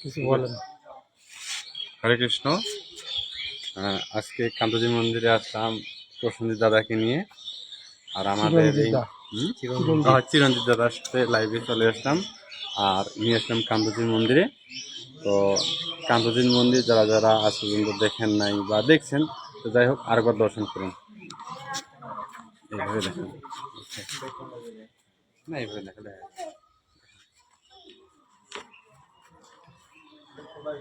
কিছু বলেন। হরে কৃষ্ণ। আজকে কান্তজি মন্দিরে আসলাম প্রসেনজিৎ দাদাকে নিয়ে। আর আমাদের এই চিরঞ্জিত দাদার সাথে লাইভে চলে আসলাম। আর নিয়ে আসলাম কান্তজির মন্দিরে। তো কান্তজির মন্দির যারা যারা আজ পর্যন্ত দেখেন নাই বা দেখছেন তো যাই হোক আরেকবার দর্শন করুন। এইভাবে দেখেন। না এইভাবে দেখা হরে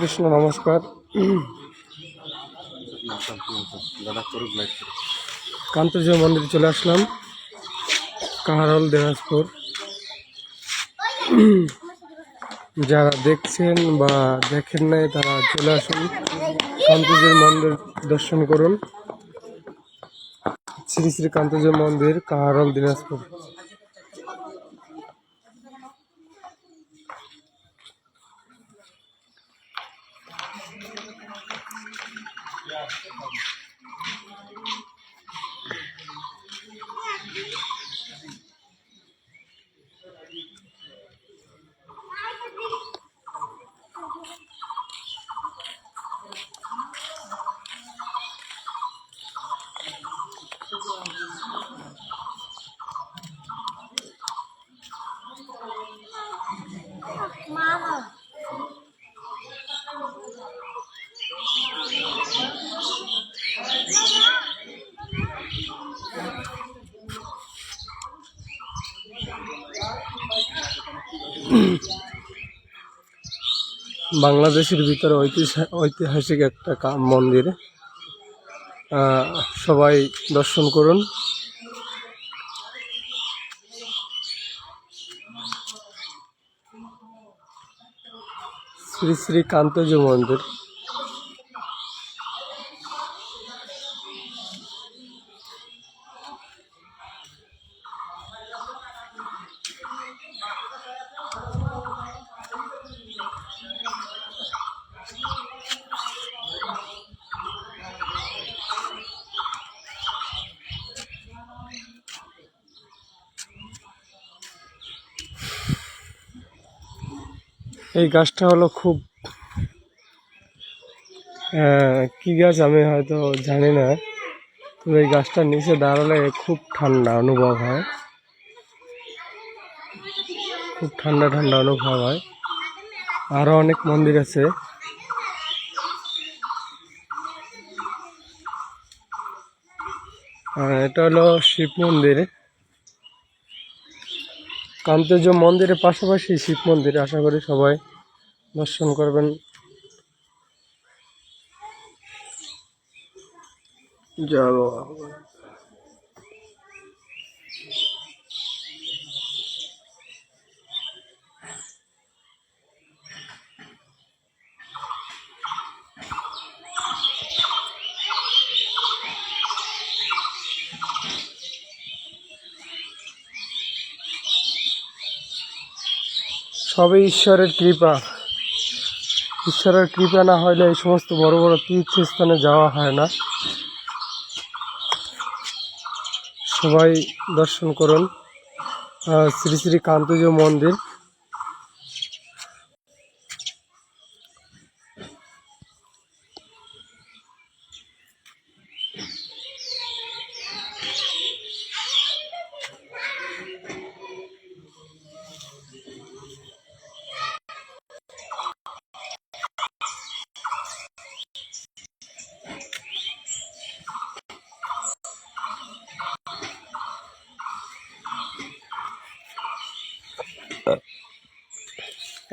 কৃষ্ণ নমস্কার। কান্তজি মন্দিরে চলে আসলাম। কাহারল দিনাজপুর। যারা দেখছেন বা দেখেন নাই তারা চলে আসুন। কান্তজির মন্দির দর্শন করুন। শ্রী শ্রী যে মন্দির কাহারল দিনাজপুর। বাংলাদেশের ভিতরে ঐতিহা- ঐতিহাসিক একটা মন্দির। সবাই দর্শন করুন। শ্রী শ্রী কান্তজি মন্দির। এই গাছটা হলো খুব কি গাছ আমি হয়তো জানি না, তবে এই গাছটার নিচে দাঁড়ালে খুব ঠান্ডা অনুভব হয়। খুব ঠান্ডা ঠান্ডা অনুভব হয়। আরও অনেক মন্দির আছে। এটা হলো শিব মন্দির। কান্তজ মন্দিরের পাশাপাশি শিব মন্দির আশা করি সবাই দর্শন করবেন। জয় বাবা। সবই ঈশ্বরের কৃপা। ঈশ্বরের কৃপা না হলে এই সমস্ত বড় বড় তীর্থস্থানে যাওয়া হয় না। সবাই দর্শন করুন। শ্রী শ্রী কান্তজ মন্দির।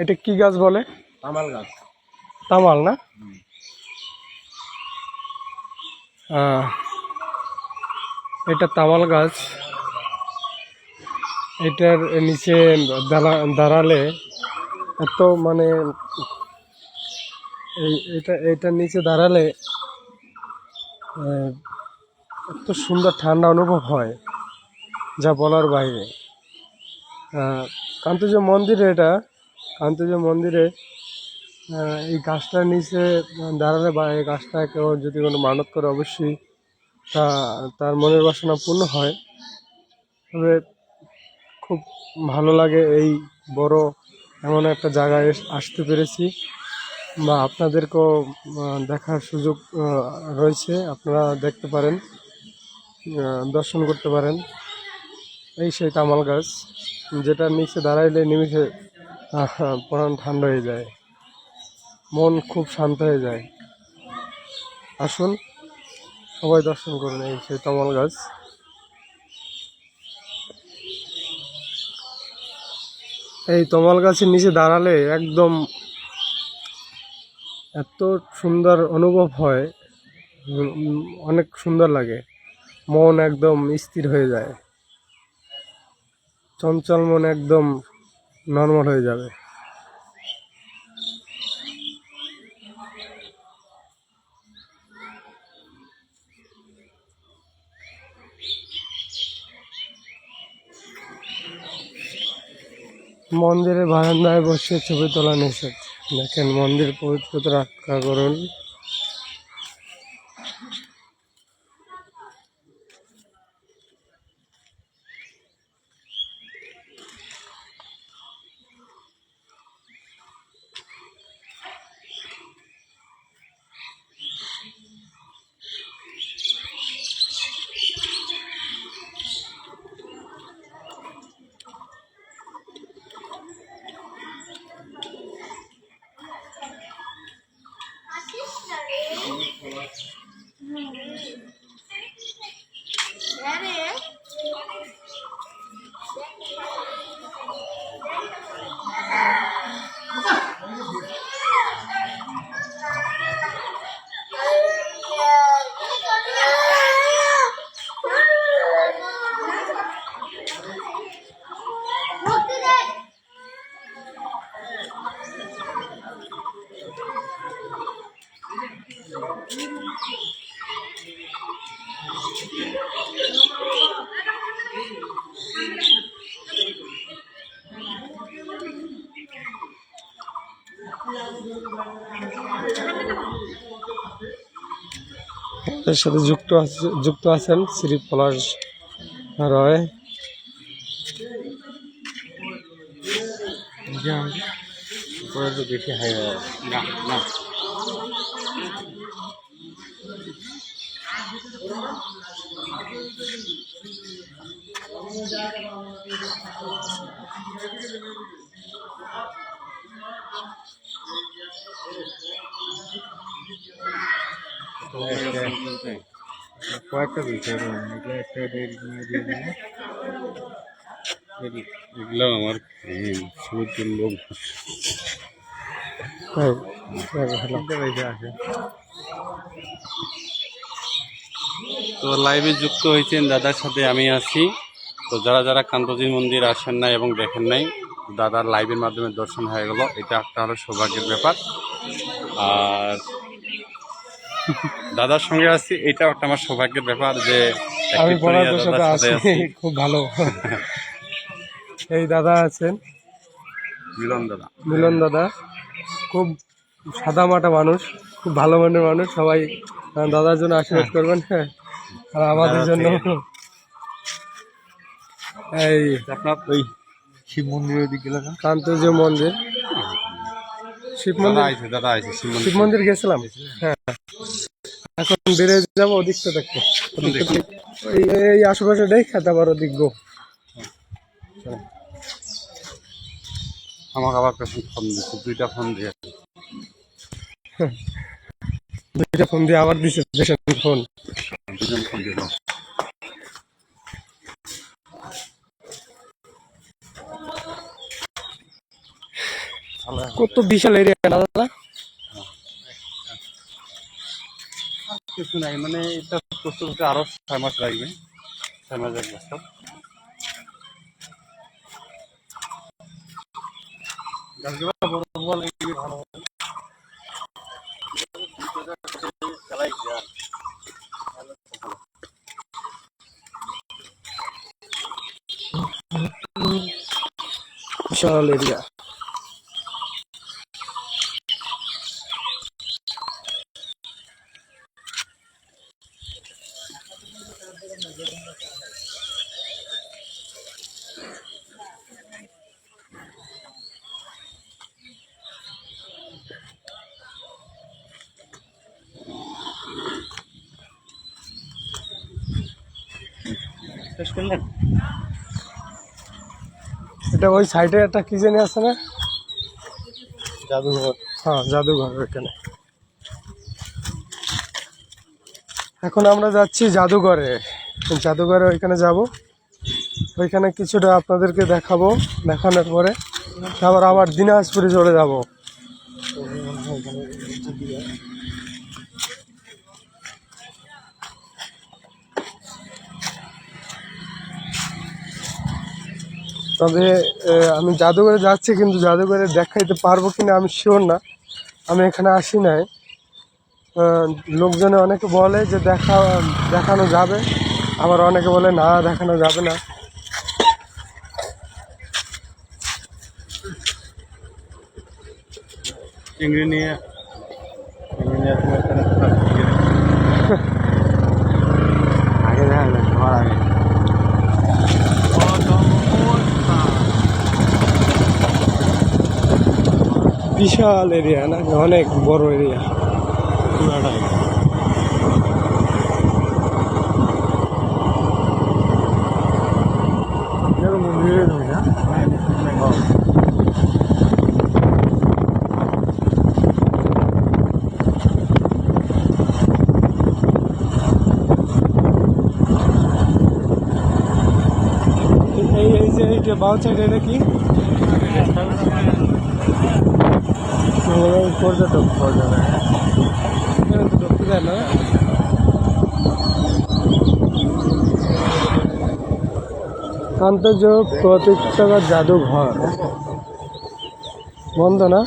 এটা কি গাছ বলে? তামাল গাছ। তামাল না? এটা তামাল গাছ। এটার নিচে দাঁড়া- দাঁড়ালে এত মানে এই এটা এটার নিচে দাঁড়ালে এত সুন্দর ঠান্ডা অনুভব হয় যা বলার বাইরে। কান্তজ মন্দিরে এটা কান্তজ মন্দিরে এই গাছটার নিচে দাঁড়ালে বা এই গাছটা কেউ যদি কোনো মানত করে অবশ্যই তা, তার মনের বাসনা পূর্ণ হয়। তবে খুব ভালো লাগে এই বড় এমন একটা জায়গায় আসতে পেরেছি বা আপনাদেরকেও দেখার সুযোগ রয়েছে, আপনারা দেখতে পারেন দর্শন করতে পারেন। এই সেই তামাল গাছ যেটার নিচে দাঁড়াইলে নিমিষে প্রাণ ঠান্ডা হয়ে যায়। মন খুব শান্ত হয়ে যায়। আসুন, সবাই দর্শন করুন এই সেই তামাল গাছ। এই তমাল গাছের নিচে দাঁড়ালে একদম এত সুন্দর অনুভব হয় অনেক সুন্দর লাগে। মন একদম স্থির হয়ে যায়। চঞ্চল মন একদম নর্মাল হয়ে যাবে। মন্দিরের বারান্দায় বসে ছবি তোলা নিষেধ। দেখেন মন্দির পবিত্রতা রক্ষা করুন। এর সাথে যুক্ত যুক্ত আছেন শ্রী পলাশ রয়। এগুলো আমার সমুদ্রের লোক তো লাইভে যুক্ত হয়েছেন দাদার সাথে আমি আছি। তো যারা যারা কান্তজি মন্দির আসেন নাই এবং দেখেন নাই, দাদার লাইভের মাধ্যমে দর্শন হয়ে গেল। এটা একটা হলো সৌভাগ্যের ব্যাপার। আর দাদার সঙ্গে আছি এটাও একটা আমার সৌভাগ্যের ব্যাপার যে আমি পলাশের সাথে আছি। খুব ভালো। এই দাদা আছেন। মিলন দাদা। মিলন দাদা খুব সাদা মাটা মানুষ খুব ভালো মনের মানুষ সবাই দাদার জন্য আশীর্বাদ করবেন হ্যাঁ। আর আমাদের জন্য। এই আপনার ওই শিব মন্দিরের দিকে না? মন্দির। শিব মন্দির আছে দাদা আছে শিব মন্দির গেছিলাম। হ্যাঁ। এখন বেড়ে যাব ওদিকটা দেখব এই আশেপাশে দেখে তারপর ওদিক গো। আমাকে আবার পেছন ফোন দিচ্ছে দুইটা ফোন দিয়ে। দুইটা ফোন দিয়ে আবার দেখেন ফোন। দুজন ফোন দিল কত বিশাল এরিয়া দাদা? কিছু নাই মানে এটা প্রস্তুত হতে আরও ছয় মাস লাগবে। ছয় মাস এক বছর। বিশাল এরিয়া এটা ওই সাইডে একটা কি জানি আছে না? জাদুঘর। হ্যাঁ জাদুঘর ওইখানে। এখন আমরা যাচ্ছি জাদুঘরে। জাদুঘরে ওইখানে যাব। ওইখানে কিছুটা আপনাদেরকে দেখাবো, দেখানোর পরে আবার আবার দিনাজপুরে চলে যাব। তবে আমি জাদুঘরে যাচ্ছি, কিন্তু জাদুঘরে দেখাইতে পারব কিনা আমি শিওর না। আমি এখানে আসি নাই। লোকজনে অনেকে বলে যে দেখা, দেখানো যাবে। আবার অনেকে বলে না দেখানো যাবে না। চিংড়ি নিয়ে আগে দেখা যায় আগে। বিশাল এরিয়া না? অনেক বড় এরিয়া পুরাটাই এটা মন্দিরের নয় না এই এই যে এইটা বাউ সাইড এটা কি? পর্যটক পর্যটক। ঢুকতে দেয় না। আন্তর্য প্রতীক্ষাগর জাদুঘর। বন্ধ না?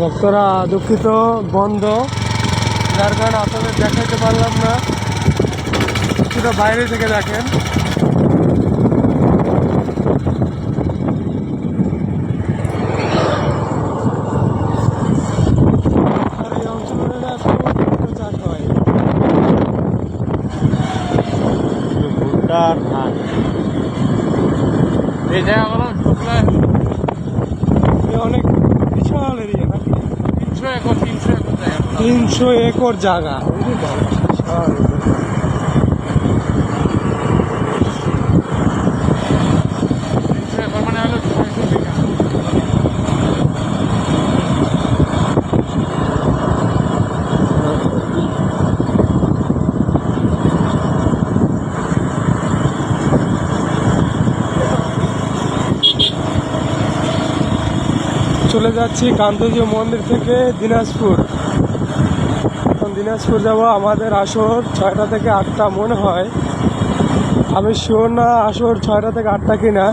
ভক্তরা দুঃখিত বন্ধ। যার কারণে আপনাদের দেখাতে পারলাম না। কিছুটা বাইরে থেকে দেখেন আর এই অঞ্চলের না খুব চাষ হয় ভুট্টার ধান এই জায়গাগুলো ঢুকলে অনেক বিশাল এরিয়া তিনশো একর তিনশো একর জায়গা। তিনশো একর জায়গা বুঝলি তো? বিশাল তিনশো একর মানে হলো ছয়শো বিঘা চলে যাচ্ছি কান্তজি মন্দির থেকে দিনাজপুর। এখন দিনাজপুর যাব আমাদের আসর ছয়টা থেকে আটটা মনে হয়। আমি শিওর না আসর ছয়টা থেকে আটটা কিনা।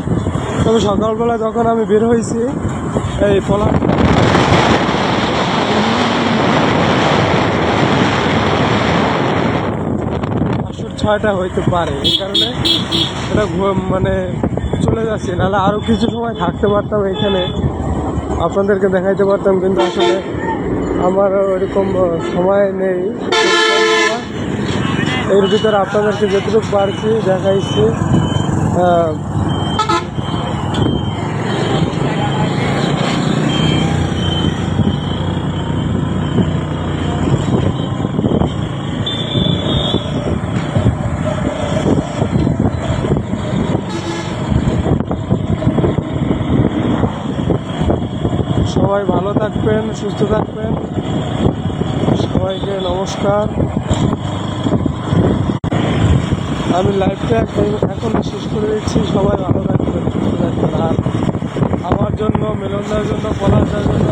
তবে সকালবেলা যখন আমি বের হয়েছি, এই পলা আসর ছয়টা হইতে পারে, এই কারণে এটা মানে চলে যাচ্ছি। নাহলে আরও কিছু সময় থাকতে পারতাম এখানে। আপনাদেরকে দেখাইতে পারতাম, কিন্তু আসলে আমার ওইরকম সময় নেই। এর ভিতরে আপনাদেরকে যতটুকু পারছি, দেখাইছি। সবাই ভালো থাকবেন, সুস্থ থাকবেন। সবাইকে নমস্কার। আমি লাইভটা এখন শেষ করে দিচ্ছি। সবাই ভালো থাকবেন, সুস্থ থাকবেন। আর আমার জন্য, মেলনদার জন্য পলাশার জন্য